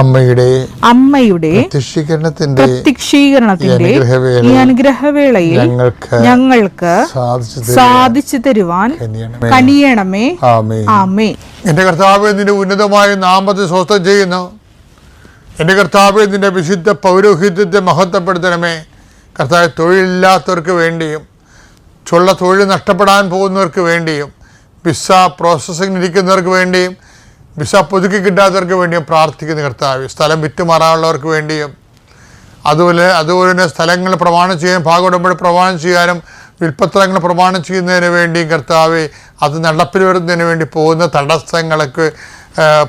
അമ്മയുടെ അമ്മയുടെ പ്രത്യക്ഷീകരണത്തിന്റെ പ്രത്യക്ഷീകരണത്തിന്റെ ഈ അനുഗ്രഹവേളയിൽ ഞങ്ങൾക്ക് ഞങ്ങൾക്ക് സാധിച്ചു തരുവാൻ കനിയണമേ. ആമേ എന്റെ കർത്താവ് നിന്റെ ഉന്നതമായ നാമത്തെ സ്വസ്ഥം ചെയ്യുന്നു. എന്റെ കർത്താവ് നിന്റെ വിശുദ്ധ പൗരോഹിത്യത്തെ മഹത്വപ്പെടുത്തണമേ. കർത്താവ് തൊഴിലില്ലാത്തവർക്ക് വേണ്ടിയും ചുള്ള തൊഴിൽ നഷ്ടപ്പെടാൻ പോകുന്നവർക്ക് വേണ്ടിയും വിസ പ്രോസസ്സിംഗ് ഇരിക്കുന്നവർക്ക് വേണ്ടിയും വിസ പുതുക്കി കിട്ടാത്തവർക്ക് വേണ്ടിയും പ്രാർത്ഥിക്കുന്ന കർത്താവ് സ്ഥലം വിറ്റുമാറാനുള്ളവർക്ക് വേണ്ടിയും. അതുപോലെ അതുപോലെ തന്നെ സ്ഥലങ്ങൾ പ്രമാണം ചെയ്യാൻ ഭാഗോടമ്പഴ പ്രമാണം ചെയ്യാനും വിൽപ്പത്രങ്ങൾ പ്രമാണം ചെയ്യുന്നതിന് വേണ്ടിയും കർത്താവ് അത് നടപ്പിൽ വരുന്നതിന് വേണ്ടി പോകുന്ന തടസ്സങ്ങളൊക്കെ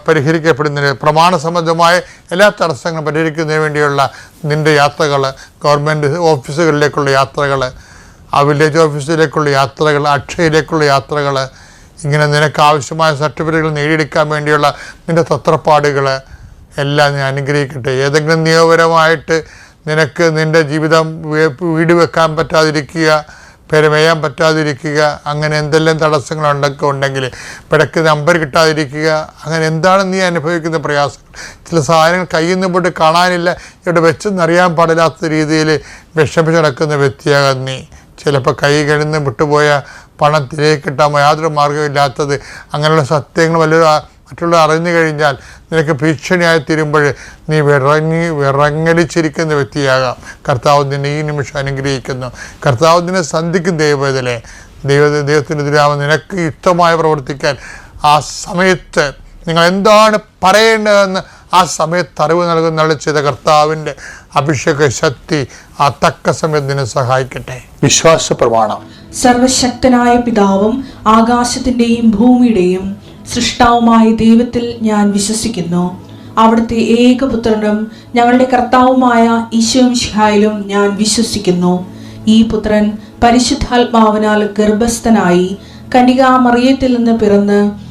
പരിഹരിക്കപ്പെടുന്നതിന് പ്രമാണ സംബന്ധമായ എല്ലാ തടസ്സങ്ങളും പരിഹരിക്കുന്നതിന് വേണ്ടിയുള്ള നിന്റെ യാത്രകൾ ഗവൺമെന്റ് ഓഫീസുകളിലേക്കുള്ള യാത്രകൾ ആ വില്ലേജ് ഓഫീസിലേക്കുള്ള യാത്രകൾ അക്ഷയയിലേക്കുള്ള യാത്രകൾ ഇങ്ങനെ നിനക്ക് ആവശ്യമായ സർട്ടിഫിക്കറ്റുകൾ നേടിയെടുക്കാൻ വേണ്ടിയുള്ള നിന്റെ തത്രപ്പാടുകൾ എല്ലാം ഞാൻ അനുഗ്രഹിക്കട്ടെ. ഏതെങ്കിലും നിയമപരമായിട്ട് നിനക്ക് നിന്റെ ജീവിതം വീട് വെക്കാൻ പറ്റാതിരിക്കുക പെരമേയാൻ പറ്റാതിരിക്കുക അങ്ങനെ എന്തെല്ലാം തടസ്സങ്ങൾ തടസ്സങ്ങളുണ്ടൊക്കെ ഉണ്ടെങ്കിൽ പിടക്ക് നമ്പർ കിട്ടാതിരിക്കുക അങ്ങനെ എന്താണ് നീ അനുഭവിക്കുന്ന പ്രയാസങ്ങൾ? ചില സാധനങ്ങൾ കയ്യിൽ നിന്ന് പോയിട്ട് കാണാനില്ല ഇവിടെ വെച്ചെന്നറിയാൻ പാടില്ലാത്ത രീതിയിൽ വിഷമിച്ച് നടക്കുന്ന വ്യക്തിയാകാൻ നീ. ചിലപ്പോൾ കൈ കഴിഞ്ഞ് വിട്ടുപോയ പണം തിരികെ കിട്ടാൻ യാതൊരു മാർഗമില്ലാത്തത് അങ്ങനെയുള്ള സത്യങ്ങൾ വല്ലതും മറ്റുള്ള അറിഞ്ഞു കഴിഞ്ഞാൽ നിനക്ക് ഭീഷണിയായി തീരുമ്പോൾ നീ വിറങ്ങി വിറങ്ങലിച്ചിരിക്കുന്ന വ്യക്തിയാകാം. കർത്താവ് നിന്നെ ഈ നിമിഷം അനുഗ്രഹിക്കുന്നു. കർത്താവ് നിന്നെ സന്ധിക്കും ദൈവത്തിലെ ദൈവ ദൈവത്തിനെതിരാവ് നിനക്ക് യുക്തമായി പ്രവർത്തിക്കാൻ ആ സമയത്ത് നിങ്ങൾ എന്താണ് പറയേണ്ടതെന്ന് ആ സമയത്ത് അറിവ് നൽകുന്ന ചെയ്ത കർത്താവിന്റെ അഭിഷേക ശക്തി ആ തക്ക സമയത്തിന് സഹായിക്കട്ടെ. വിശ്വാസ പ്രമാണം. സർവശക്തനായ പിതാവും ആകാശത്തിന്റെയും ഭൂമിയുടെയും സൃഷ്ടാവുമായ ദൈവത്തിൽ ഞാൻ വിശ്വസിക്കുന്നു. അവിടുത്തെ ഏകപുത്രനും ഞങ്ങളുടെ കർത്താവുമായ ഈശോമിഷിഹായിലും ഞാൻ വിശ്വസിക്കുന്നു. ഈ പുത്രൻ പരിശുദ്ധാത്മാവിനാൽ ഗർഭസ്ഥനായി കനികാമറിയത്തിൽ നിന്ന് പിറന്ന്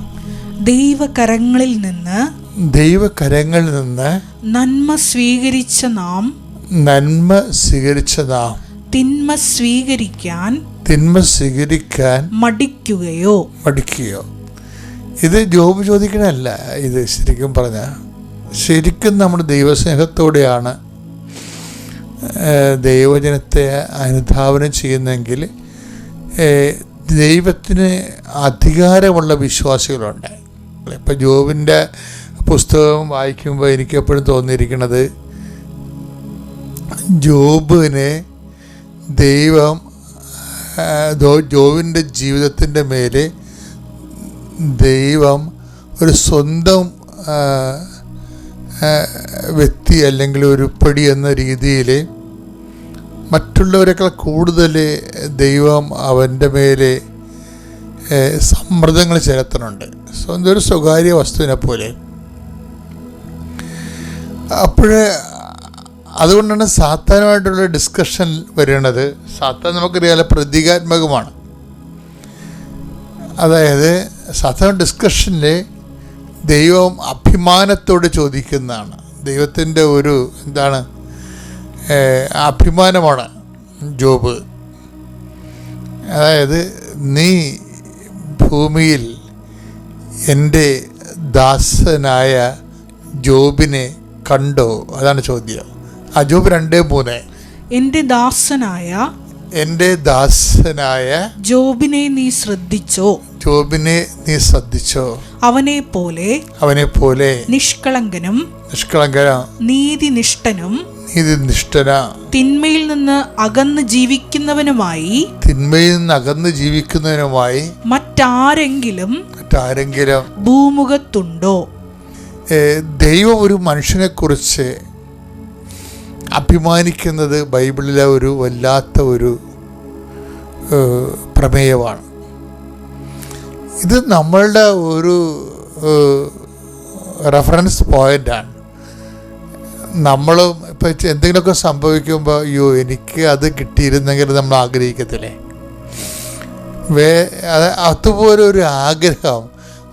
ദൈവകരങ്ങളിൽ നിന്ന് ദൈവകരങ്ങളിൽ നിന്ന് നന്മ സ്വീകരിച്ച നാം നന്മ സ്വീകരിച്ച നാം തിന്മ സ്വീകരിക്കാൻ തിന്മ സ്വീകരിക്കാൻ മടിക്കുകയോ മടിക്കുകയോ. ഇത് ജോബ് ചോദിക്കണല്ല ഇത് ശരിക്കും പറഞ്ഞ. ശരിക്കും നമ്മൾ ദൈവസ്നേഹത്തോടെയാണ് ദൈവജനത്തെ അനുധാവനം ചെയ്യുന്നെങ്കിൽ ദൈവത്തിന് അധികാരമുള്ള വിശ്വാസികളുണ്ട്. ഇപ്പം ജോബിന്റെ പുസ്തകം വായിക്കുമ്പോൾ എനിക്ക് എപ്പോഴും തോന്നിയിരിക്കുന്നത് ജോബിനെ ദൈവം ജോബിന്റെ ജീവിതത്തിന്റെ മേലെ ദൈവം ഒരു സ്വന്തം വ്യക്തി അല്ലെങ്കിൽ ഒരു പടി എന്ന രീതിയിൽ മറ്റുള്ളവരെക്കാൾ കൂടുതൽ ദൈവം അവന്റെ മേലെ സമ്മർദ്ദങ്ങൾ ചെലുത്തുന്നുണ്ട്. സ്വന്തം ഒരു സ്വകാര്യ വസ്തുവിനെ പോലെ. അപ്പോഴേ അതുകൊണ്ടാണ് സാത്താനുമായിട്ടുള്ള ഡിസ്കഷൻ വരുന്നത് സാത്താൻ നമുക്കറിയാലോ പ്രതീകാത്മകമാണ്. അതായത് സാധാരണ ഡിസ്കഷനിൽ ദൈവം അഭിമാനത്തോട് ചോദിക്കുന്നതാണ്. ദൈവത്തിന്റെ ഒരു എന്താണ് അഭിമാനമാണ് ജോബ്. അതായത് നീ ഭൂമിയിൽ എന്റെ ദാസനായ ജോബിനെ കണ്ടോ? അതാണ് ചോദ്യം. ആ ജോബ് രണ്ട് മൂന്ന്. എന്റെ ദാസനായ എന്റെ ദാസനായ ജോബിനെ നീ ശ്രദ്ധിച്ചോ? ജോബിനെ നീ ശ്രദ്ധിച്ചോ? അവനെ പോലെ അവനെ പോലെ നിഷ്കളങ്കനും നിഷ്കളങ്കനും നീതിനിഷ്ഠനും നീതിനിഷ്ഠന. തിന്മയിൽ നിന്ന് അകന്ന് ജീവിക്കുന്നവനുമായി തിന്മയിൽ നിന്ന് അകന്ന് ജീവിക്കുന്നവനുമായി മറ്റാരെങ്കിലും മറ്റാരെങ്കിലും ഭൂമുഖത്തുണ്ടോ? ദൈവം ഒരു മനുഷ്യനെ കുറിച്ച് അഭിമാനിക്കുന്നത് ബൈബിളിലെ ഒരു വല്ലാത്ത ഒരു പ്രമേയമാണ്. ഇത് നമ്മളുടെ ഒരു റെഫറൻസ് പോയിന്റാണ് നമ്മളും ഇപ്പം എന്തെങ്കിലുമൊക്കെ സംഭവിക്കുമ്പോൾ അയ്യോ എനിക്ക് അത് കിട്ടിയിരുന്നെങ്കിൽ നമ്മൾ ആഗ്രഹിക്കത്തില്ലേ? വേ അത് അതുപോലെ ഒരു ആഗ്രഹം.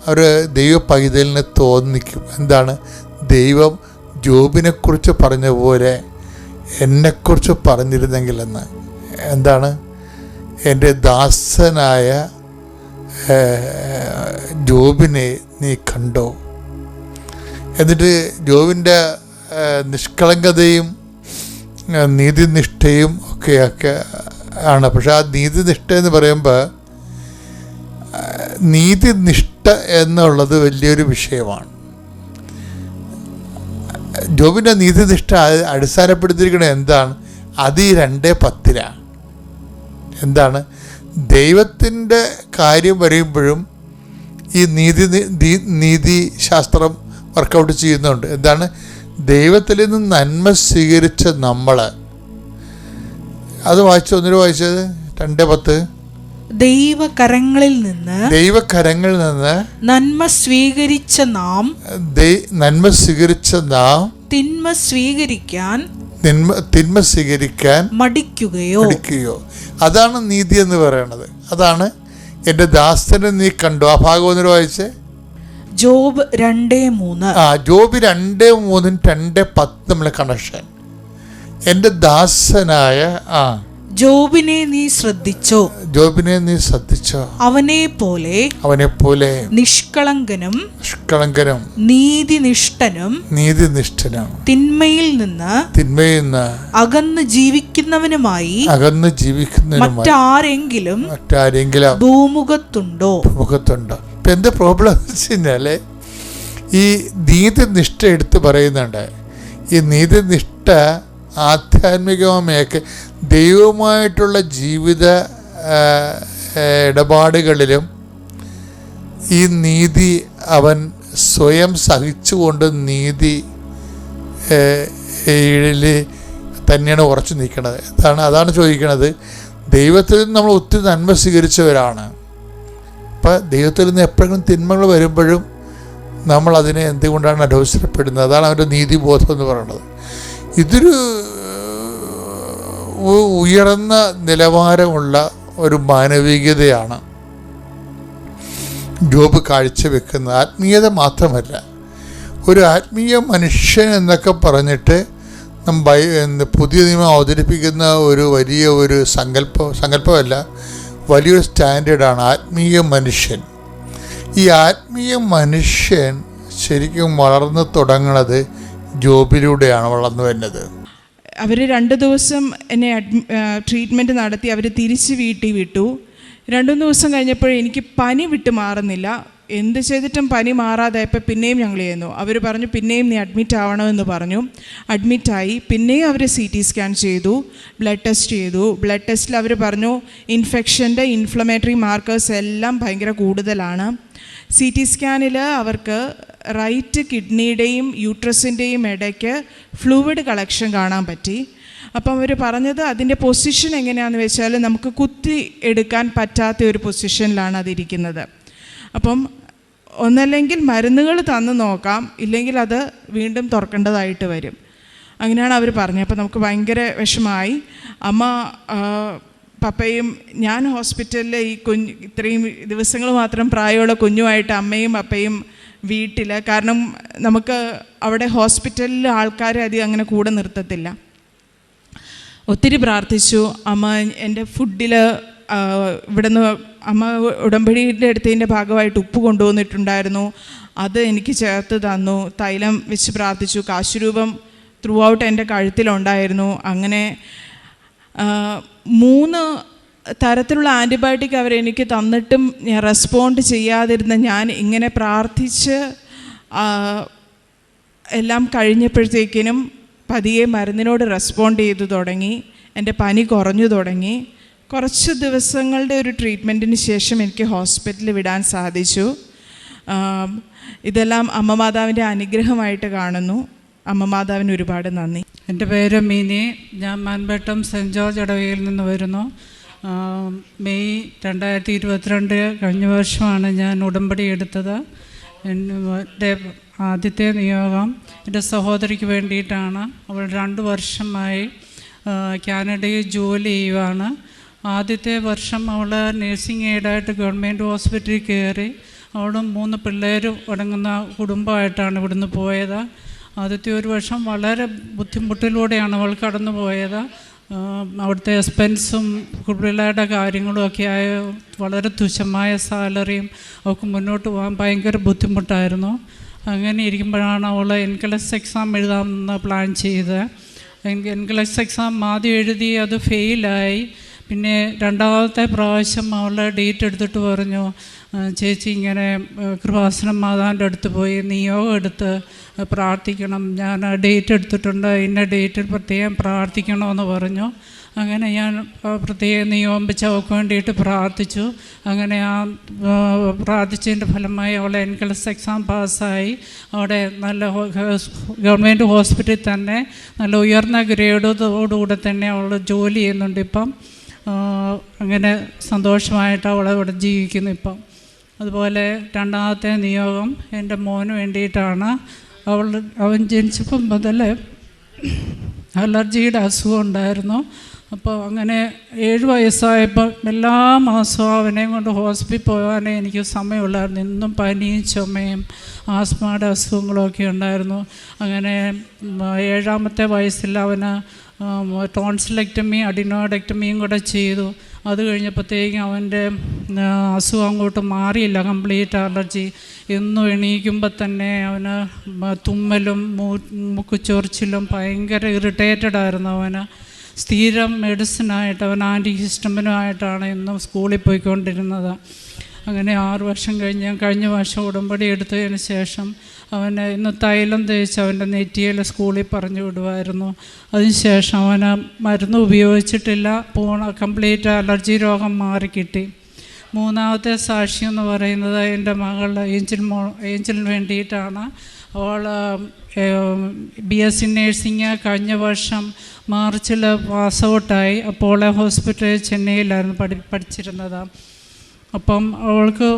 ഒരു ദൈവ പൈതലിന് തോന്നിക്കും. എന്താണ്? ദൈവം ജോബിനെക്കുറിച്ച് പറഞ്ഞ പോലെ എന്നെക്കുറിച്ച് പറഞ്ഞിരുന്നെങ്കിലെന്ന്. എന്താണ്? എന്റെ ദാസനായ ജോബിനെ നീ കണ്ടോ? എന്നിട്ട് ജോബിന്റെ നിഷ്കളങ്കതയും നീതിനിഷ്ഠയും ഒക്കെയൊക്കെ ആണ്. പക്ഷെ ആ നീതിനിഷ്ഠ എന്ന് പറയുമ്പോൾ നീതിനിഷ്ഠ എന്നുള്ളത് വലിയൊരു വിഷയമാണ്. ജോബിന്റെ നീതിനിഷ്ഠ അടിസ്ഥാനപ്പെടുത്തിയിരിക്കുന്നത് എന്താണ്? അത് ഈ രണ്ടേ പത്തിലാണ്. എന്താണ്? ദൈവത്തിന്റെ കാര്യം വരുമ്പോഴും ഈ നീതി നീതി ശാസ്ത്രം വർക്കൗട്ട് ചെയ്യുന്നുണ്ട്. എന്താണ്? ദൈവത്തിൽ നിന്ന് നന്മ സ്വീകരിച്ച നമ്മൾ അത് വായിച്ചു? ഒന്നിനു വായിച്ചത്? രണ്ട് പത്ത്. ദൈവകരങ്ങളിൽ നിന്ന് ദൈവകരങ്ങളിൽ നിന്ന് നന്മ സ്വീകരിച്ച നാം നന്മ സ്വീകരിച്ച നാം തിന്മ സ്വീകരിക്കാൻ തിന്മ തിന്മ സ്വീകരിക്കാൻ മടിക്കുകയോ മടിക്കുകയോ. അതാണ് നീതി എന്ന് പറയുന്നത് അതാണ് എന്റെ ദാസനെ നീ കണ്ടു? ആ ഭാഗം ഒന്നിനു വായിച്ചേ. ജോബ് രണ്ടേ മൂന്ന്. ആ ജോബ് രണ്ട് മൂന്നും രണ്ട് പത്ത് നമ്മളെ കണക്ഷൻ എന്റെ ദാസനായ ആ. ജോബിനെ നീ ശ്രദ്ധിച്ചോ? ജോബിനെ നീ ശ്രദ്ധിച്ചോ? അവനെ പോലെ അവനെ പോലെ നിഷ്കളങ്കനും നിഷ്കളങ്കനും നീതിനിഷ്ഠനും നീതിനിഷ്ഠനും തിന്മയിൽ നിന്ന് തിന്മയിൽ നിന്ന് അകന്ന് ജീവിക്കുന്നവനുമായി അകന്ന് ജീവിക്കുന്നവനുമായി മറ്റാരെങ്കിലും മറ്റാരെങ്കിലും ഭൂമുഖത്തുണ്ടോ? മുഖത്തുണ്ട് ഇപ്പം എന്താ പ്രോബ്ലം എന്ന് വെച്ച് കഴിഞ്ഞാൽ ഈ നീതിനിഷ്ഠ എടുത്ത് പറയുന്നുണ്ട്. ഈ നീതിനിഷ്ഠ ആധ്യാത്മികമൊക്കെ ദൈവമായിട്ടുള്ള ജീവിത ഇടപാടുകളിലും ഈ നീതി അവൻ സ്വയം സഹിച്ചുകൊണ്ട് നീതി തന്നെയാണ് ഉറച്ചു നിൽക്കുന്നത് അതാണ് അതാണ് ചോദിക്കുന്നത് ദൈവത്തിൽ നിന്ന് നമ്മൾ ഒത്തിരി നന്മ സ്വീകരിച്ചവരാണ്. അപ്പം ദൈവത്തിൽ നിന്ന് എപ്പോഴെങ്കിലും തിന്മകൾ വരുമ്പോഴും നമ്മൾ അതിനെ എന്തുകൊണ്ടാണ് അലോസരപ്പെടുന്നത് അതാണ് അവന്റെ നീതിബോധം എന്ന് പറയുന്നത്. ഇതൊരു ഉയർന്ന നിലവാരമുള്ള ഒരു മാനവികതയാണ് ജോബ് കാഴ്ചവെക്കുന്നത് ആത്മീയത മാത്രമല്ല ഒരു ആത്മീയ മനുഷ്യൻ എന്നൊക്കെ പറഞ്ഞിട്ട് പുതിയ നിയമം അവതരിപ്പിക്കുന്ന ഒരു വലിയ ഒരു സങ്കല്പം സങ്കല്പമല്ല വലിയൊരു സ്റ്റാൻഡേർഡാണ് ആത്മീയ മനുഷ്യൻ. ഈ ആത്മീയ മനുഷ്യൻ ശരിക്കും വളർന്നു തുടങ്ങുന്നത് ജോബിലൂടെയാണ് വളർന്നു വരുന്നത്. അവർ രണ്ട് ദിവസം എന്നെ ട്രീറ്റ്മെന്റ് നടത്തി അവർ തിരിച്ച് വീട്ടിൽ വിട്ടു. രണ്ടു ദിവസം കഴിഞ്ഞപ്പോൾ എനിക്ക് പനി വിട്ട് മാറുന്നില്ല. എന്ത് ചെയ്തിട്ടും പനി മാറാതായപ്പോൾ പിന്നെയും ഞങ്ങൾ ചെയ്യുന്നു. അവർ പറഞ്ഞു പിന്നെയും നീ അഡ്മിറ്റ് ആവണമെന്ന് പറഞ്ഞു. അഡ്മിറ്റായി പിന്നെയും അവർ സി ടി സ്കാൻ ചെയ്തു ബ്ലഡ് ടെസ്റ്റ് ചെയ്തു. ബ്ലഡ് ടെസ്റ്റിൽ അവർ പറഞ്ഞു ഇൻഫെക്ഷന്റെ ഇൻഫ്ലമേറ്ററി മാർക്കേഴ്സ് എല്ലാം ഭയങ്കര കൂടുതലാണ്. സി ടി സ്കാനിൽ അവർക്ക് റൈറ്റ് കിഡ്നിയുടെയും യൂട്രസിന്റെയും ഇടയ്ക്ക് ഫ്ലൂയിഡ് കളക്ഷൻ കാണാൻ പറ്റി. അപ്പം അവർ പറഞ്ഞത് അതിന്റെ പൊസിഷൻ എങ്ങനെയാണെന്ന് വെച്ചാൽ നമുക്ക് കുത്തി എടുക്കാൻ പറ്റാത്ത ഒരു പൊസിഷനിലാണ് അതിരിക്കുന്നത്. അപ്പം ഒന്നല്ലെങ്കിൽ മരുന്നുകൾ തന്നു നോക്കാം ഇല്ലെങ്കിൽ അത് വീണ്ടും തുറക്കേണ്ടതായിട്ട് വരും. അങ്ങനെയാണ് അവർ പറഞ്ഞത്. അപ്പോൾ നമുക്ക് ഭയങ്കര വിഷമായി അമ്മ പപ്പയും ഞാൻ ഹോസ്പിറ്റലിൽ ഈ കുഞ്ഞ് ഇത്രയും ദിവസങ്ങൾ മാത്രം പ്രായമുള്ള കുഞ്ഞുമായിട്ട് അമ്മയും അപ്പയും വീട്ടിൽ കാരണം നമുക്ക് അവിടെ ഹോസ്പിറ്റലിൽ ആൾക്കാരെ അധികം അങ്ങനെ കൂടെ നിർത്തത്തില്ല. ഒത്തിരി പ്രാർത്ഥിച്ചു. അമ്മ എന്റെ ഫുഡിൽ ഇവിടുന്ന് അമ്മ ഉടമ്പടിയുടെ എടുത്തതിന്റെ ഭാഗമായിട്ട് ഉപ്പ് കൊണ്ടുവന്നിട്ടുണ്ടായിരുന്നു. അത് എനിക്ക് ചേർത്ത് തന്നു. തൈലം വെച്ച് പ്രാർത്ഥിച്ചു. കാശുരൂപം ത്രൂ ഔട്ട് എന്റെ കഴുത്തിലുണ്ടായിരുന്നു. അങ്ങനെ മൂന്ന് തരത്തിലുള്ള ആന്റിബയോട്ടിക് അവരെനിക്ക് തന്നിട്ടും റെസ്പോണ്ട് ചെയ്യാതിരുന്ന ഞാൻ ഇങ്ങനെ പ്രാർത്ഥിച്ച് എല്ലാം കഴിഞ്ഞപ്പോഴത്തേക്കിനും പതിയെ മരുന്നിനോട് റെസ്പോണ്ട് ചെയ്തു തുടങ്ങി. എന്റെ പനി കുറഞ്ഞു തുടങ്ങി. കുറച്ച് ദിവസങ്ങളുടെ ഒരു ട്രീറ്റ്മെന്റിന് ശേഷം എനിക്ക് ഹോസ്പിറ്റലിൽ വിടാൻ സാധിച്ചു. ഇതെല്ലാം അമ്മ മാതാവിന്റെ അനുഗ്രഹമായിട്ട് കാണുന്നു. അമ്മ മാതാവിന് ഒരുപാട് നന്ദി. എന്റെ പേര് മിനി. ഞാൻ മാൻപേട്ടം സെന്റ് ജോർജ് ഇടവകയിൽ നിന്ന് വരുന്നു. മെയ് രണ്ടായിരത്തി ഇരുപത്തിരണ്ട് കഴിഞ്ഞ വർഷമാണ് ഞാൻ ഉടമ്പടി എടുത്തത്. എന്റെ ആദ്യത്തെ നിയോഗം എന്റെ സഹോദരിക്ക് വേണ്ടിയിട്ടാണ്. അവൾ രണ്ട് വർഷമായി കാനഡയിൽ ജോലി ചെയ്യുവാണ്. ആദ്യത്തെ വർഷം അവൾ നേഴ്സിംഗ് എയ്ഡായിട്ട് ഗവൺമെന്റ് ഹോസ്പിറ്റലിൽ കയറി. അവളും മൂന്ന് പിള്ളേരും അടങ്ങുന്ന കുടുംബമായിട്ടാണ് ഇവിടുന്ന് പോയത്. ആദ്യത്തെ ഒരു വർഷം വളരെ ബുദ്ധിമുട്ടിലൂടെയാണ് അവൾ കടന്നു പോയത്. അവിടുത്തെ എക്സ്പെൻസും പിള്ളേരുടെ കാര്യങ്ങളും ഒക്കെ ആയ വളരെ തുച്ഛമായ സാലറിയും അവൾക്ക് മുന്നോട്ട് പോകാൻ ഭയങ്കര ബുദ്ധിമുട്ടായിരുന്നു. അങ്ങനെ ഇരിക്കുമ്പോഴാണ് അവൾ എൻകലസ് എക്സാം എഴുതാമെന്ന് പ്ലാൻ ചെയ്ത് എൻകലസ് എക്സാം ആദ്യം എഴുതി അത് ഫെയിലായി. പിന്നെ രണ്ടാമത്തെ പ്രാവശ്യം അവളുടെ ഡേറ്റ് എടുത്തിട്ട് പറഞ്ഞു ചേച്ചി ഇങ്ങനെ കൃപാസനം മാതാവിന്റെ അടുത്ത് പോയി നിയോഗം എടുത്ത് പ്രാർത്ഥിക്കണം. ഞാൻ ഡേറ്റ് എടുത്തിട്ടുണ്ട് ഇന്ന ഡേറ്റിൽ പ്രത്യേകം പ്രാർത്ഥിക്കണമെന്ന് പറഞ്ഞു. അങ്ങനെ ഞാൻ പ്രത്യേകം നിയോഗം വെച്ച് അവൾക്ക് വേണ്ടിയിട്ട് പ്രാർത്ഥിച്ചു. അങ്ങനെ ആ പ്രാർത്ഥിച്ചതിന്റെ ഫലമായി അവളെ എൻകലസ് എക്സാം പാസ്സായി. അവിടെ നല്ല ഗവൺമെന്റ് ഹോസ്പിറ്റലിൽ തന്നെ നല്ല ഉയർന്ന ഗ്രേഡോടുകൂടെ തന്നെ അവൾ ജോലി ചെയ്യുന്നുണ്ട് ഇപ്പം. അങ്ങനെ സന്തോഷമായിട്ട് അവളെ ഇവിടെ ജീവിക്കുന്നു ഇപ്പം. അതുപോലെ രണ്ടാമത്തെ നിയോഗം എന്റെ മോന് വേണ്ടിയിട്ടാണ്. അവൾ അവൻ ജനിച്ചപ്പം മുതൽ അലർജിയുടെ അസുഖം ഉണ്ടായിരുന്നു. അപ്പോൾ അങ്ങനെ ഏഴ് വയസ്സായപ്പോൾ എല്ലാ മാസവും അവനെയും കൊണ്ട് ഹോസ്പിറ്റലിൽ പോകാനേ എനിക്ക് സമയമുള്ളായിരുന്നു. ഇന്നും പനിയും ചുമയും ആസ്മയുടെ അസുഖങ്ങളൊക്കെ ഉണ്ടായിരുന്നു. അങ്ങനെ ഏഴാമത്തെ വയസ്സിൽ അവന് ടോൺസിലെക്ടമി അഡിനോഡക്ടമിയും കൂടെ ചെയ്തു. അത് കഴിഞ്ഞപ്പോഴത്തേക്കും അവന്റെ അസുഖം അങ്ങോട്ട് മാറിയില്ല. കംപ്ലീറ്റ് അലർജി എന്നും എണീക്കുമ്പോൾ തന്നെ അവന് തുമ്മലും മൂ- ഭയങ്കര ഇറിറ്റേറ്റഡ് ആയിരുന്നു അവന്. സ്ഥിരം മെഡിസിനായിട്ട് അവൻ ആന്റി ഹിസ്റ്റമിനുമായിട്ടാണ് ഇന്നും സ്കൂളിൽ പോയിക്കൊണ്ടിരുന്നത്. അങ്ങനെ ആറു വർഷം കഴിഞ്ഞ് ഞാൻ കഴിഞ്ഞ വർഷം ഉടമ്പടി എടുത്തതിന് ശേഷം അവനെ ഇന്ന് തൈലം തേച്ച് അവന്റെ നെറ്റിയിൽ സ്കൂളിൽ പറഞ്ഞു വിടുമായിരുന്നു. അതിനുശേഷം അവന് മരുന്ന് ഉപയോഗിച്ചിട്ടില്ല പൂർണ കംപ്ലീറ്റ് അലർജി രോഗം മാറിക്കിട്ടി മൂന്നാമത്തെ സാക്ഷി എന്ന് പറയുന്നത് എന്റെ മകൾ ഏഞ്ചൽ മോ ഏഞ്ചലിന് വേണ്ടിയിട്ടാണ്. അവൾ ബി എസ് സി നേഴ്സിങ് കഴിഞ്ഞ വർഷം മാർച്ചിൽ പാസ് ഔട്ടായി അപ്പോളെ ഹോസ്പിറ്റൽ ചെന്നൈയിലായിരുന്നു പഠി പഠിച്ചിരുന്നത്. അപ്പം അവൾക്ക്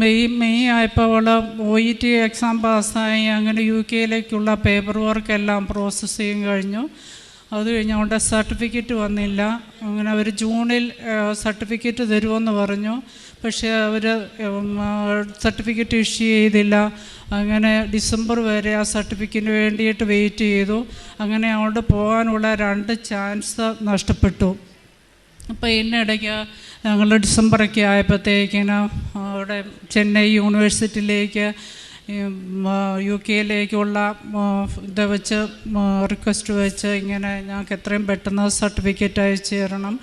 മെയ് മെയ് ആയപ്പോൾ അവൾ ഒ ഇ ടി എക്സാം പാസ്സായി. അങ്ങനെ യു കെയിലേക്കുള്ള പേപ്പർ വർക്കെല്ലാം പ്രോസസ്സ് ചെയ്യും കഴിഞ്ഞു. അത് കഴിഞ്ഞ് അവളുടെ സർട്ടിഫിക്കറ്റ് വന്നില്ല. അങ്ങനെ അവർ ജൂണിൽ സർട്ടിഫിക്കറ്റ് തരുമെന്ന് പറഞ്ഞു. പക്ഷേ അവർ സർട്ടിഫിക്കറ്റ് ഇഷ്യൂ ചെയ്തില്ല. അങ്ങനെ ഡിസംബർ വരെ ആ സർട്ടിഫിക്കറ്റിന് വേണ്ടിയിട്ട് വെയിറ്റ് ചെയ്തു. അങ്ങനെ അവളുടെ പോകാനുള്ള രണ്ട് ചാൻസ് നഷ്ടപ്പെട്ടു. അപ്പോൾ ഇതിനിടയ്ക്ക് ഞങ്ങൾ ഡിസംബറൊക്കെ ആയപ്പോഴത്തേക്കിനും അവിടെ ചെന്നൈ യൂണിവേഴ്സിറ്റിയിലേക്ക് യു കെയിലേക്കുള്ള ഇത് വെച്ച് റിക്വസ്റ്റ് വെച്ച് ഇങ്ങനെ ഞങ്ങൾക്ക് എത്രയും പെട്ടെന്ന് സർട്ടിഫിക്കറ്റ് അയച്ചു തരണം.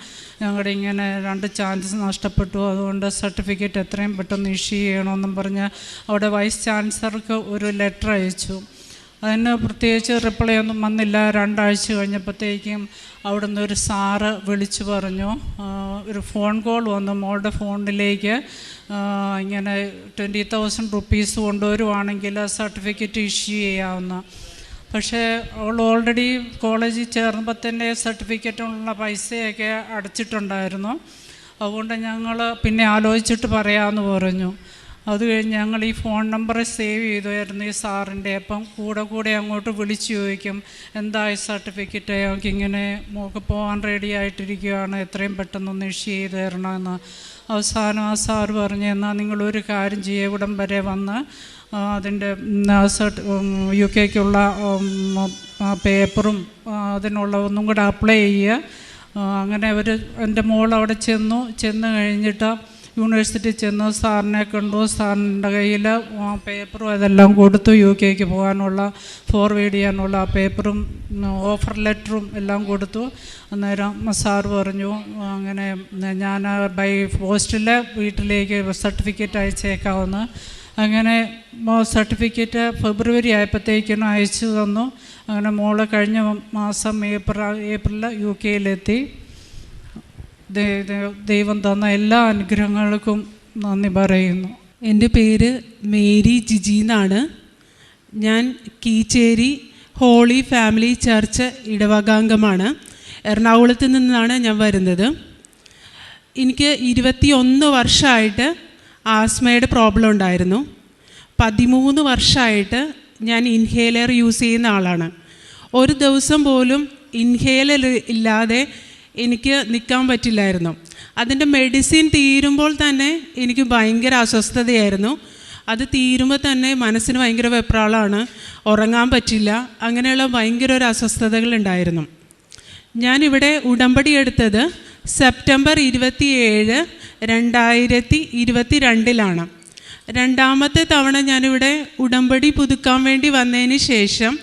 ഞങ്ങളുടെ ഇങ്ങനെ രണ്ട് ചാൻസ് നഷ്ടപ്പെട്ടു. അതുകൊണ്ട് സർട്ടിഫിക്കറ്റ് എത്രയും പെട്ടെന്ന് ഇഷ്യൂ ചെയ്യണമെന്നും പറഞ്ഞ് അവിടെ വൈസ് ചാൻസലർക്ക് ഒരു ലെറ്റർ അയച്ചു. അതിന് പ്രത്യേകിച്ച് റിപ്ലൈ ഒന്നും വന്നില്ല. രണ്ടാഴ്ച കഴിഞ്ഞപ്പോഴത്തേക്കും അവിടുന്ന് ഒരു സാറ് വിളിച്ചു പറഞ്ഞു. ഒരു ഫോൺ കോൾ വന്നു. മോളുടെ ഫോണിലേക്ക് ഇങ്ങനെ ട്വന്റി തൗസൻഡ് റുപ്പീസ് കൊണ്ടുവരുവാണെങ്കിൽ സർട്ടിഫിക്കറ്റ് ഇഷ്യൂ ചെയ്യാവുന്ന. പക്ഷേ അവൾ ഓൾറെഡി കോളേജിൽ ചേർന്നപ്പോൾ തന്നെ സർട്ടിഫിക്കറ്റുള്ള പൈസയൊക്കെ അടച്ചിട്ടുണ്ടായിരുന്നു. അതുകൊണ്ട് ഞങ്ങൾ പിന്നെ ആലോചിച്ചിട്ട് പറയാമെന്ന് പറഞ്ഞു. അത് കഴിഞ്ഞ് ഞങ്ങൾ ഈ ഫോൺ നമ്പർ സേവ് ചെയ്തായിരുന്നു ഈ സാറിന്റെ. അപ്പം കൂടെ കൂടെ അങ്ങോട്ട് വിളിച്ചു ചോദിക്കും എന്തായ സർട്ടിഫിക്കറ്റ്? ഞങ്ങൾക്ക് ഇങ്ങനെ മോക്ക് പോകാൻ റെഡി ആയിട്ടിരിക്കുകയാണ്. എത്രയും പെട്ടെന്നൊന്ന് ഇഷ്യൂ ചെയ്ത് തരണമെന്ന് അവസാനം ആ സാർ പറഞ്ഞു എന്നാൽ നിങ്ങളൊരു കാര്യം ചെയ്യുക ഇവിടം വരെ വന്ന് അതിന്റെ സർട്ട് യു കെക്കുള്ള പേപ്പറും അതിനുള്ള ഒന്നും കൂടെ അപ്ലൈ ചെയ്യുക അങ്ങനെ അവർ എന്റെ മോൾ അവിടെ ചെന്നു. ചെന്ന് കഴിഞ്ഞിട്ട് യൂണിവേഴ്സിറ്റി ചെന്ന് സാറിനെ കണ്ടു സാറിന്റെ കയ്യിൽ പേപ്പറും അതെല്ലാം കൊടുത്തു യു കെക്ക് പോകാനുള്ള ഫോർവേഡ് ചെയ്യാനുള്ള പേപ്പറും ഓഫർ ലെറ്ററും എല്ലാം കൊടുത്തു. അന്നേരം സാർ പറഞ്ഞു അങ്ങനെ ഞാൻ ബൈ പോസ്റ്റിൽ വീട്ടിലേക്ക് സർട്ടിഫിക്കറ്റ് അയച്ചേക്കാവുന്ന. അങ്ങനെ സർട്ടിഫിക്കറ്റ് ഫെബ്രുവരി ആയപ്പോഴത്തേക്കിനും അയച്ചു തന്നു. അങ്ങനെ മോൾ കഴിഞ്ഞ മാസം ഏപ്രിൽ ഏപ്രിലിൽ യു കെയിലെത്തി ദൈവം തന്ന എല്ലാ അനുഗ്രഹങ്ങൾക്കും നന്ദി പറയുന്നു. എന്റെ പേര് മേരി ജിജി എന്നാണ്. ഞാൻ കീച്ചേരി ഹോളി ഫാമിലി ചർച്ച് ഇടവകാംഗമാണ്. എറണാകുളത്ത് നിന്നാണ് ഞാൻ വരുന്നത്. എനിക്ക് ഇരുപത്തി ഒന്ന് വർഷമായിട്ട് ആസ്മയുടെ പ്രോബ്ലം ഉണ്ടായിരുന്നു. പതിമൂന്ന് വർഷമായിട്ട് ഞാൻ ഇൻഹേലർ യൂസ് ചെയ്യുന്ന ആളാണ്. ഒരു ദിവസം പോലും ഇൻഹേലർ ഇല്ലാതെ എനിക്ക് നിൽക്കാൻ പറ്റില്ലായിരുന്നു. അതിന്റെ മെഡിസിൻ തീരുമ്പോൾ തന്നെ എനിക്ക് ഭയങ്കര അസ്വസ്ഥതയായിരുന്നു. അത് തീരുമ്പോൾ തന്നെ മനസ്സിന് ഭയങ്കര വെപ്രാളമാണ്. ഉറങ്ങാൻ പറ്റില്ല. അങ്ങനെയുള്ള ഭയങ്കര ഒരു അസ്വസ്ഥതകളുണ്ടായിരുന്നു ഞാനിവിടെ ഉടമ്പടി എടുത്തത് സെപ്റ്റംബർ ഇരുപത്തിയേഴ് രണ്ടായിരത്തി ഇരുപത്തി രണ്ടിലാണ് രണ്ടാമത്തെ തവണ ഞാനിവിടെ ഉടമ്പടി പുതുക്കാൻ വേണ്ടി വന്നതിന് ശേഷം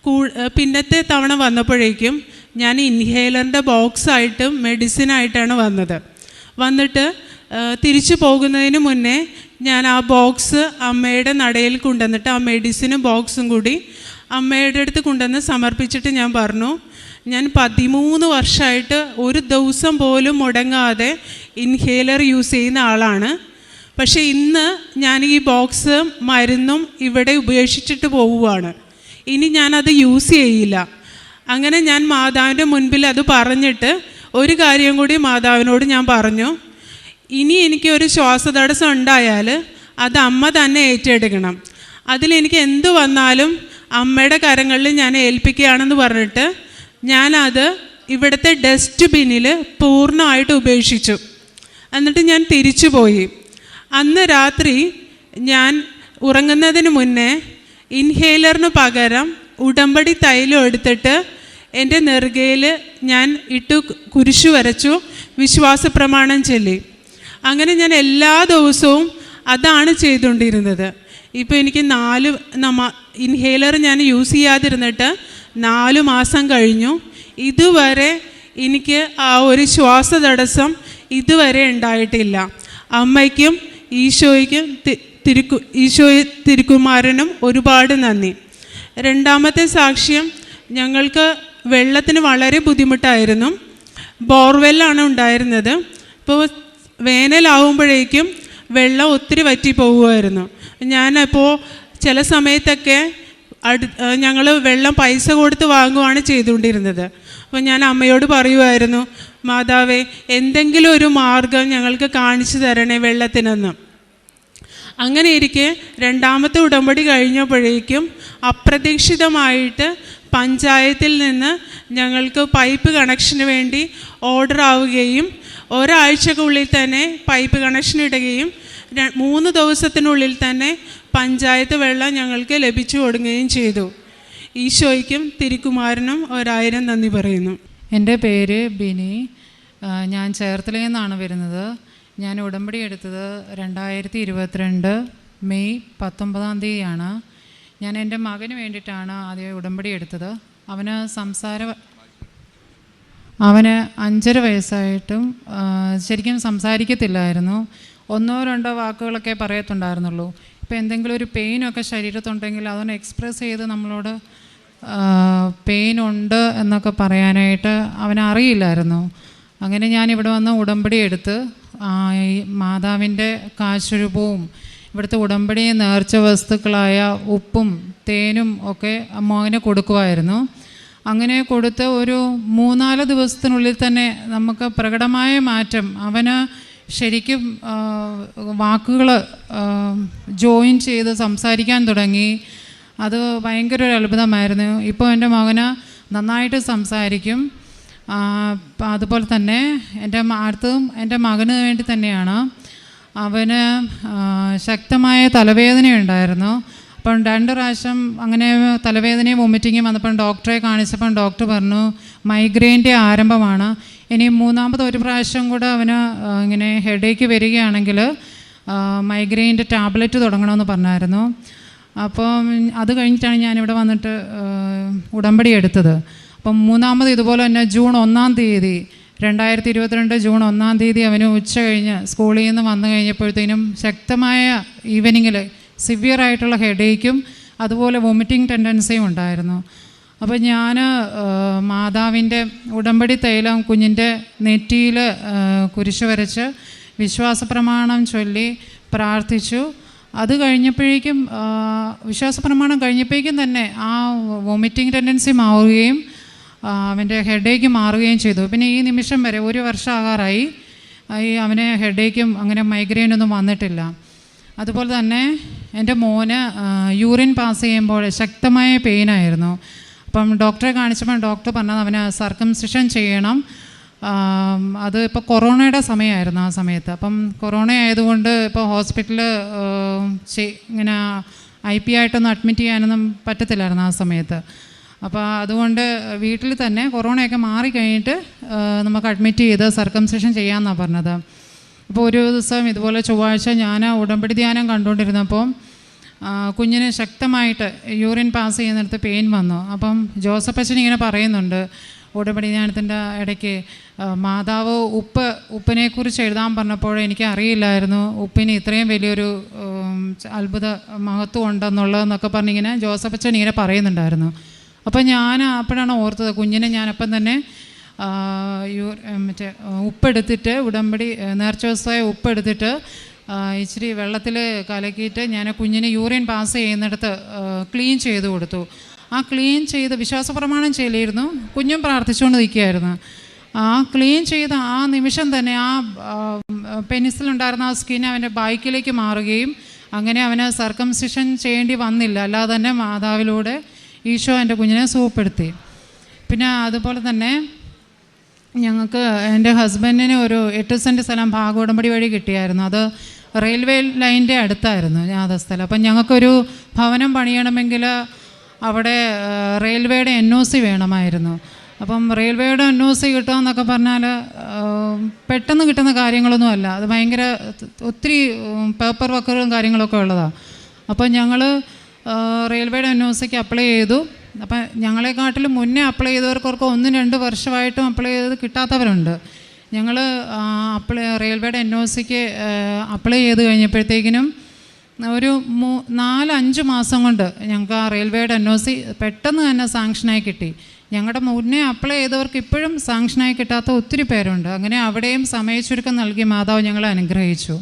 കൂ- പിന്നത്തെ തവണ വന്നപ്പോഴേക്കും ഞാൻ ഇൻഹേലറിന്റെ ബോക്സായിട്ടും മെഡിസിനായിട്ടാണ് വന്നത്. വന്നിട്ട് തിരിച്ചു പോകുന്നതിന് മുന്നേ ഞാൻ ആ ബോക്സ് അമ്മയുടെ നടയിൽ കൊണ്ടുവന്നിട്ട് ആ മെഡിസിനും ബോക്സും കൂടി അമ്മയുടെ അടുത്ത് കൊണ്ടുവന്ന് സമർപ്പിച്ചിട്ട് ഞാൻ പറഞ്ഞു ഞാൻ പതിമൂന്ന് വർഷമായിട്ട് ഒരു ദിവസം പോലും മുടങ്ങാതെ ഇൻഹേലർ യൂസ് ചെയ്യുന്ന ആളാണ്. പക്ഷേ ഇന്ന് ഞാൻ ഈ ബോക്സ് മരുന്നും ഇവിടെ ഉപേക്ഷിച്ചിട്ട് പോവുകയാണ്. ഇനി ഞാനത് യൂസ് ചെയ്യില്ല. അങ്ങനെ ഞാൻ മാതാവിന്റെ മുൻപിൽ അത് പറഞ്ഞിട്ട് ഒരു കാര്യം കൂടി മാതാവിനോട് ഞാൻ പറഞ്ഞു. ഇനി എനിക്ക് ഒരു ശ്വാസതടസ്സം ഉണ്ടായാൽ അത് അമ്മ തന്നെ ഏറ്റെടുക്കണം. അതിലെനിക്ക് എന്ത് വന്നാലും അമ്മയുടെ കരങ്ങളിൽ ഞാൻ ഏൽപ്പിക്കുകയാണെന്ന് പറഞ്ഞിട്ട് ഞാനത് ഇവിടുത്തെ ഡസ്റ്റ് ബിന്നിൽ പൂർണമായിട്ട് ഉപേക്ഷിച്ചു. എന്നിട്ട് ഞാൻ തിരിച്ചു പോയി. അന്ന് രാത്രി ഞാൻ ഉറങ്ങുന്നതിന് മുന്നേ ഇൻഹേലറിന് പകരം ഉടമ്പടി തൈലം എടുത്തിട്ട് എന്റെ നെറുകയിൽ ഞാൻ ഇട്ട് കുരിശു വരച്ചു വിശ്വാസ പ്രമാണം ചൊല്ലി. അങ്ങനെ ഞാൻ എല്ലാ ദിവസവും അതാണ് ചെയ്തുകൊണ്ടിരുന്നത്. ഇപ്പോൾ എനിക്ക് നാല് നമ്മ ഇൻഹേലർ ഞാൻ യൂസ് ചെയ്യാതിരുന്നിട്ട് നാല് മാസം കഴിഞ്ഞു. ഇതുവരെ എനിക്ക് ആ ഒരു ശ്വാസ തടസ്സം ഇതുവരെ ഉണ്ടായിട്ടില്ല. അമ്മയ്ക്കും ഈശോയ്ക്കും തിരുക്കു ഈശോ തിരുക്കുമാരനും ഒരുപാട് നന്ദി. രണ്ടാമത്തെ സാക്ഷ്യം ഞങ്ങൾക്ക് വെള്ളത്തിന് വളരെ ബുദ്ധിമുട്ടായിരുന്നു. ബോർവെല്ലാണ് ഉണ്ടായിരുന്നത്. ഇപ്പോൾ വേനലാവുമ്പോഴേക്കും വെള്ളം ഒത്തിരി വറ്റി പോകുമായിരുന്നു ഞാനപ്പോൾ ചില സമയത്തൊക്കെ അടു ഞങ്ങൾ വെള്ളം പൈസ കൊടുത്ത് വാങ്ങുവാണ് ചെയ്തുകൊണ്ടിരുന്നത്. അപ്പോൾ ഞാൻ അമ്മയോട് പറയുമായിരുന്നു മാതാവേ എന്തെങ്കിലും ഒരു മാർഗം ഞങ്ങൾക്ക് കാണിച്ചു തരണേ വെള്ളത്തിനെന്ന്. അങ്ങനെ ഇരിക്കെ രണ്ടാമത്തെ ഉടമ്പടി കഴിഞ്ഞപ്പോഴേക്കും അപ്രതീക്ഷിതമായിട്ട് പഞ്ചായത്തിൽ നിന്ന് ഞങ്ങൾക്ക് പൈപ്പ് കണക്ഷന് വേണ്ടി ഓർഡർ ആവുകയും ഒരാഴ്ചക്കുള്ളിൽ തന്നെ പൈപ്പ് കണക്ഷൻ ഇടുകയും മൂന്ന് ദിവസത്തിനുള്ളിൽ തന്നെ പഞ്ചായത്ത് വെള്ളം ഞങ്ങൾക്ക് ലഭിച്ചു കൊടുക്കുകയും ചെയ്തു. ഈശോയ്ക്കും തിരുക്കുമാരനും ഒരായിരം നന്ദി പറയുന്നു. എന്റെ പേര് ബിനി. ഞാൻ ചേർത്തലയിൽ നിന്നാണ് വരുന്നത്. ഞാൻ ഉടമ്പടി എടുത്തത് രണ്ടായിരത്തി ഇരുപത്തിരണ്ട് മെയ് പത്തൊമ്പതാം തീയതിയാണ്. ഞാൻ എന്റെ മകന് വേണ്ടിയിട്ടാണ് ആദ്യം ഉടമ്പടി എടുത്തത്. അവന് സംസാര അവന് അഞ്ചര വയസ്സായിട്ടും ശരിക്കും സംസാരിക്കത്തില്ലായിരുന്നു. ഒന്നോ രണ്ടോ വാക്കുകളൊക്കെ പറയത്തുണ്ടായിരുന്നുള്ളൂ. ഇപ്പോൾ എന്തെങ്കിലും ഒരു പെയിനൊക്കെ ശരീരത്തുണ്ടെങ്കിൽ അതൊന്ന് എക്സ്പ്രസ് ചെയ്ത് നമ്മളോട് പെയിൻ ഉണ്ട് എന്നൊക്കെ പറയാനായിട്ട് അവനറിയില്ലായിരുന്നു അങ്ങനെ ഞാൻ ഇവിടെ വന്ന് ഉടമ്പടി എടുത്ത് മാതാവിന്റെ കാശുരൂപവും ഇവിടുത്തെ ഉടമ്പടി നേർച്ച വസ്തുക്കളായ ഉപ്പും തേനും ഒക്കെ മോനെ കൊടുക്കുമായിരുന്നു അങ്ങനെ കൊടുത്ത് ഒരു മൂന്നാൽ ദിവസത്തിനുള്ളിൽ തന്നെ നമുക്ക് പ്രകടമായ മാറ്റം. അവന് ശരിക്കും വാക്കുകൾ ജോയിൻ ചെയ്ത് സംസാരിക്കാൻ തുടങ്ങി. അത് ഭയങ്കര ഒരു അത്ഭുതമായിരുന്നു. ഇപ്പോൾ എന്റെ മകന് നന്നായിട്ട് സംസാരിക്കും. അതുപോലെ തന്നെ എന്റെ അടുത്തും എന്റെ മകന് വേണ്ടി തന്നെയാണ്. അവന് ശക്തമായ തലവേദനയുണ്ടായിരുന്നു. അപ്പം രണ്ട് പ്രാവശ്യം അങ്ങനെ തലവേദനയും വൊമിറ്റിങ്ങും വന്നപ്പം ഡോക്ടറെ കാണിച്ചപ്പം ഡോക്ടർ പറഞ്ഞു മൈഗ്രെയിന്റെ ആരംഭമാണ്. ഇനി മൂന്നാമത് ഒരു പ്രാവശ്യം കൂടെ അവന് ഇങ്ങനെ ഹെഡേക്ക് വരികയാണെങ്കിൽ മൈഗ്രെയിന്റെ ടാബ്ലറ്റ് തുടങ്ങണമെന്ന് പറഞ്ഞായിരുന്നു. അപ്പോൾ അത് കഴിഞ്ഞിട്ടാണ് ഞാനിവിടെ വന്നിട്ട് ഉടമ്പടി എടുത്തത്. അപ്പം മൂന്നാമത് ഇതുപോലെ തന്നെ ജൂൺ ഒന്നാം തീയതി രണ്ടായിരത്തി ഇരുപത്തിരണ്ട് ജൂൺ ഒന്നാം തീയതി അവന് ഉച്ച കഴിഞ്ഞ് സ്കൂളിൽ നിന്ന് വന്നു കഴിഞ്ഞപ്പോഴത്തേനും ശക്തമായ ഈവനിങ്ങിൽ സിവിയർ ആയിട്ടുള്ള ഹെഡേക്കും അതുപോലെ വൊമിറ്റിംഗ് ടെൻഡൻസിയും ഉണ്ടായിരുന്നു. അപ്പോൾ ഞാൻ മാതാവിന്റെ ഉടമ്പടി തൈലം കുഞ്ഞിന്റെ നെറ്റിയിൽ കുരിശ് വരച്ച് വിശ്വാസ പ്രമാണം ചൊല്ലി പ്രാർത്ഥിച്ചു. അത് കഴിഞ്ഞപ്പോഴേക്കും വിശ്വാസ പ്രമാണം കഴിഞ്ഞപ്പോഴേക്കും തന്നെ ആ വൊമിറ്റിംഗ് ടെൻഡൻസി മാറുകയും അവന്റെ ഹെഡേക്ക് മാറുകയും ചെയ്തു. പിന്നെ ഈ നിമിഷം വരെ ഒരു വർഷം ആകാറായി ആ, ഈ അവന് ഹെഡേക്കും അങ്ങനെ മൈഗ്രെയിനൊന്നും വന്നിട്ടില്ല. അതുപോലെ തന്നെ എന്റെ മോന് യൂറിൻ പാസ് ചെയ്യുമ്പോൾ ശക്തമായ പെയിനായിരുന്നു അപ്പം ഡോക്ടറെ കാണിച്ചപ്പോൾ ഡോക്ടർ പറഞ്ഞത് അവന് സർക്കംസിഷൻ ചെയ്യണം. അത് ഇപ്പോൾ കൊറോണയുടെ സമയമായിരുന്നു ആ സമയത്ത്. അപ്പം കൊറോണ ആയതുകൊണ്ട് ഇപ്പോൾ ഹോസ്പിറ്റലിൽ ഇങ്ങനെ ഐ പി ആയിട്ടൊന്നും അഡ്മിറ്റ് ചെയ്യാനൊന്നും പറ്റത്തില്ലായിരുന്നു ആ സമയത്ത്. അപ്പോൾ അതുകൊണ്ട് വീട്ടിൽ തന്നെ കൊറോണയൊക്കെ മാറിക്കഴിഞ്ഞിട്ട് നമുക്ക് അഡ്മിറ്റ് ചെയ്ത് സർക്കംസേഷൻ ചെയ്യാമെന്നാണ് പറഞ്ഞത്. അപ്പോൾ ഒരു ദിവസം ഇതുപോലെ ചൊവ്വാഴ്ച ഞാൻ ഉടമ്പടി ധ്യാനം കണ്ടുകൊണ്ടിരുന്നപ്പോൾ കുഞ്ഞിന് ശക്തമായിട്ട് യൂറിൻ പാസ് ചെയ്യുന്നിടത്ത് പെയിൻ വന്നു. അപ്പം ജോസഫ് അച്ഛൻ ഇങ്ങനെ പറയുന്നുണ്ട് ഉടമ്പടി ധ്യാനത്തിന്റെ ഇടയ്ക്ക് മാതാവ് ഉപ്പ് ഉപ്പിനെക്കുറിച്ച് എഴുതാൻ പറഞ്ഞപ്പോൾ എനിക്ക് അറിയില്ലായിരുന്നു ഉപ്പിന് ഇത്രയും വലിയൊരു അത്ഭുത മഹത്വം ഉണ്ടെന്നുള്ളതെന്നൊക്കെ പറഞ്ഞിങ്ങനെ ജോസഫ് അച്ഛൻ ഇങ്ങനെ പറയുന്നുണ്ടായിരുന്നു. അപ്പോൾ ഞാൻ അപ്പോഴാണ് ഓർത്തത്. കുഞ്ഞിനെ ഞാനപ്പം തന്നെ മറ്റേ ഉപ്പെടുത്തിട്ട് ഉടമ്പടി നേർച്ച ദിവസമായ ഉപ്പെടുത്തിട്ട് ഇച്ചിരി വെള്ളത്തിൽ കലക്കിയിട്ട് ഞാൻ കുഞ്ഞിന് യൂറിൻ പാസ് ചെയ്യുന്നിടത്ത് ക്ലീൻ ചെയ്ത് കൊടുത്തു. ആ ക്ലീൻ ചെയ്ത് വിശ്വാസപ്രമാണം പ്രമാണം ചെയ്യില്ലായിരുന്നു കുഞ്ഞും പ്രാർത്ഥിച്ചുകൊണ്ട് നിൽക്കുകയായിരുന്നു. ആ ക്ലീൻ ചെയ്ത ആ നിമിഷം തന്നെ ആ പെനിസിലുണ്ടായിരുന്ന ആ സ്കിൻ അവന്റെ ബൈക്കിലേക്ക് മാറുകയും അങ്ങനെ അവന് സർക്കംസിഷൻ ചെയ്യേണ്ടി വന്നില്ല. അല്ലാതെ തന്നെ മാതാവിലൂടെ ഈശോ എന്റെ കുഞ്ഞിനെ സുഖപ്പെടുത്തി പിന്നെ അതുപോലെ തന്നെ ഞങ്ങൾക്ക് എന്റെ ഹസ്ബൻഡിന് ഒരു എട്ട് സെന്റ് സ്ഥലം ഭാഗോടമ്പടി വഴി കിട്ടിയായിരുന്നു. അത് റെയിൽവേ ലൈന്റെ അടുത്തായിരുന്നു ഞാത സ്ഥലം അപ്പം ഞങ്ങൾക്കൊരു ഭവനം പണിയണമെങ്കിൽ അവിടെ റെയിൽവേയുടെ എൻ ഒ സി വേണമായിരുന്നു. അപ്പം റെയിൽവേയുടെ എൻ ഒ സി കിട്ടുമെന്നൊക്കെ പറഞ്ഞാൽ പെട്ടെന്ന് കിട്ടുന്ന കാര്യങ്ങളൊന്നുമല്ല അത് ഭയങ്കര ഒത്തിരി പേപ്പർ വർക്കുകളും കാര്യങ്ങളൊക്കെ ഉള്ളതാണ്. അപ്പം ഞങ്ങൾ റെയിൽവേയുടെ എൻ ഒ സിക്ക് അപ്ലൈ ചെയ്തു. അപ്പം ഞങ്ങളെക്കാട്ടിലും മുന്നേ അപ്ലൈ ചെയ്തവർക്കൊക്കെ ഒന്നും രണ്ട് വർഷമായിട്ടും അപ്ലൈ ചെയ്ത് കിട്ടാത്തവരുണ്ട്. ഞങ്ങൾ അപ്ലൈ റെയിൽവേയുടെ എൻ ഒ സിക്ക് അപ്ലൈ ചെയ്ത് കഴിഞ്ഞപ്പോഴത്തേക്കിനും ഒരു മൂ നാലഞ്ച് മാസം കൊണ്ട് ഞങ്ങൾക്ക് ആ റെയിൽവേയുടെ എൻ ഒ സി പെട്ടെന്ന് തന്നെ സാങ്ഷനായി കിട്ടി. ഞങ്ങളുടെ മുന്നേ അപ്ലൈ ചെയ്തവർക്ക് ഇപ്പോഴും സാങ്ഷനായി കിട്ടാത്ത ഒത്തിരി പേരുണ്ട്. അങ്ങനെ അവിടെയും സമയച്ചുരുക്കം നൽകി മാതാവ് ഞങ്ങളെ അനുഗ്രഹിച്ചു.